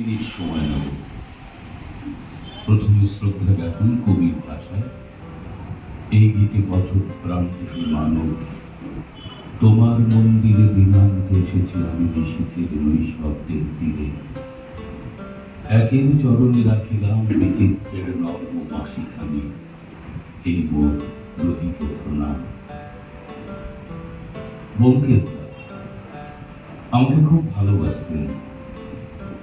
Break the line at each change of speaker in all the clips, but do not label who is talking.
Minute সময় নেব প্রথমে শ্রদ্ধা জ্ঞাপন কবির ভাষায়, এই গীতে বছর প্রান্তিক মানব। তোমার মন্দিরে দিনান্তে এসেছি আমি নিশীথের নৈশব্দের তীরে। একের চরণে রাখিলাম বিচিত্রের নর্ম বাসিখানি এই মোর রহিত প্রণাম বঙ্কেশ আমাকে খুব ভালোবাসতেন।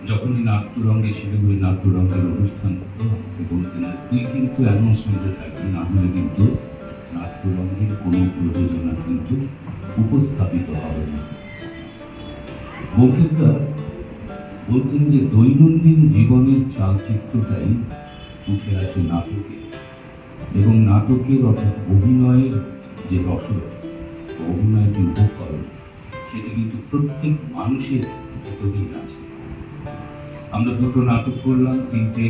যখনই নাট্যরঙ্গে শিলিগুড়ি নাট্যরঙ্গের অনুষ্ঠান আমাকে বলতেন তুই কিন্তু অ্যানাউন্সমেন্টে থাকবি না হলে কিন্তু নাট্যরঙ্গের কোনো প্রযোজনা কিন্তু উপস্থাপিত হবে না। বঙ্কিতদা বলতেন যে, দৈনন্দিন জীবনের চালচিত্রটাই উঠে আসে নাটকে এবং নাটকের অর্থাৎ অভিনয়ের যে রসদ, অভিনয়ের যে উপকরণ, সেটি কিন্তু প্রত্যেক মানুষের ভেতরেই আছে। আমরা দুটো নাটক করলাম, তিনটে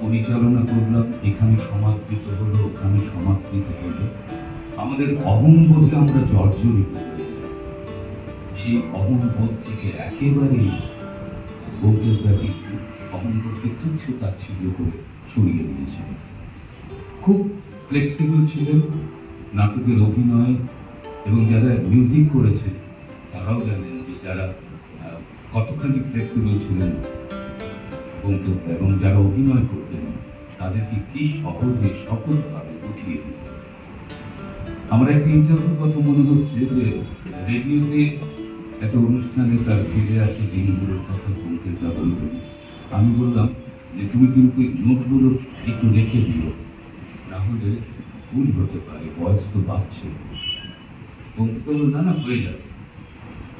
পরিচালনা করলাম, এখানে সমাদৃত হলো, ওখানে সমাদৃত হলো। আমাদের অহংবোধে আমরা জর্জরিত সেই অহংবোধ থেকে একেবারেই ব্যাপী অহংবোধকে তুচ্ছ তাচ্ছিল্য করে সরিয়ে দিয়েছেন খুব ফ্লেক্সিবল ছিলেন নাটকের অভিনয় এবং যারা মিউজিক করেছেন, তারাও জানেন যে যারা কতখানি ফ্লেক্সিবল ছিলেন বঙ্কিম এবং যারা অভিনয় করতেন, তাদেরকে কি সহজে সহজভাবে বুঝিয়ে দিতেন? আমার একটা ইন্টারভিউ কথা মনে হচ্ছে যে রেডিওতে একটা অনুষ্ঠানে তার ফিরে আসে দিনগুলোর কথা বঙ্কিমদা বলবেন আমি বললাম যে তুমি কিন্তু এই নোটগুলো একটু রেখে দিও না হলে ভুল হতে পারে, বয়স তো বাড়ছে। বলল না না হয়ে যাবে।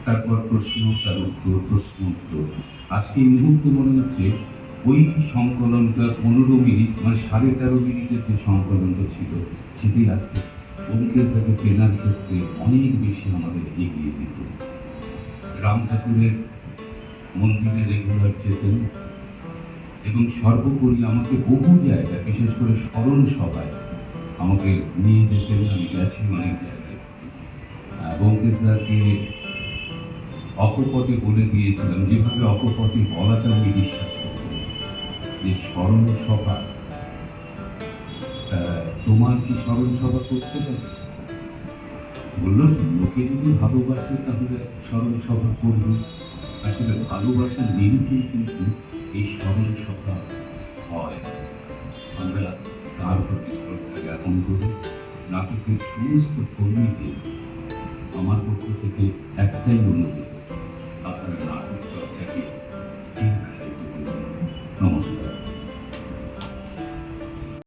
তারপর প্রশ্ন, তার উত্তর, প্রশ্ন, উত্তর। আজকে এই মুহূর্তে মনে হচ্ছে ওই সংকলনটা পনেরো মিনিট মানে সাড়ে তেরো মিনিটের যে সংকলনটা ছিল, সেটি আজকে অঙ্কেশ তাকে ক্ষেত্রে অনেক বেশি আমাদের এগিয়ে দিত। রাম ঠাকুরের মন্দিরে রেগুলার যেতেন এবং সর্বোপরি আমাকে বহু জায়গায়, বিশেষ করে স্মরণ সভায় আমাকে নিয়ে যেতেন, আমি গেছি অনেক জায়গায়। বঙ্কেশদাকে অকপটে বলে দিয়েছিলাম, যেভাবে অকপটে বলাটা আমি বিশ্বাস যে স্মরণ সভা তোমার কি স্মরণ সভা করতে পারে বলল, লোকে যদি ভালোবাসে তাহলে স্মরণ সভা করবে। আসলে ভালোবাসার নিরিখেই কিন্তু এই স্মরণ সভা হয়। আমরা তার প্রতি শ্রদ্ধা জ্ঞাপন করি। নাটকের সমস্ত কর্মীদের আমার পক্ষ থেকে একটাই অনুরোধ, আপনারা নাটক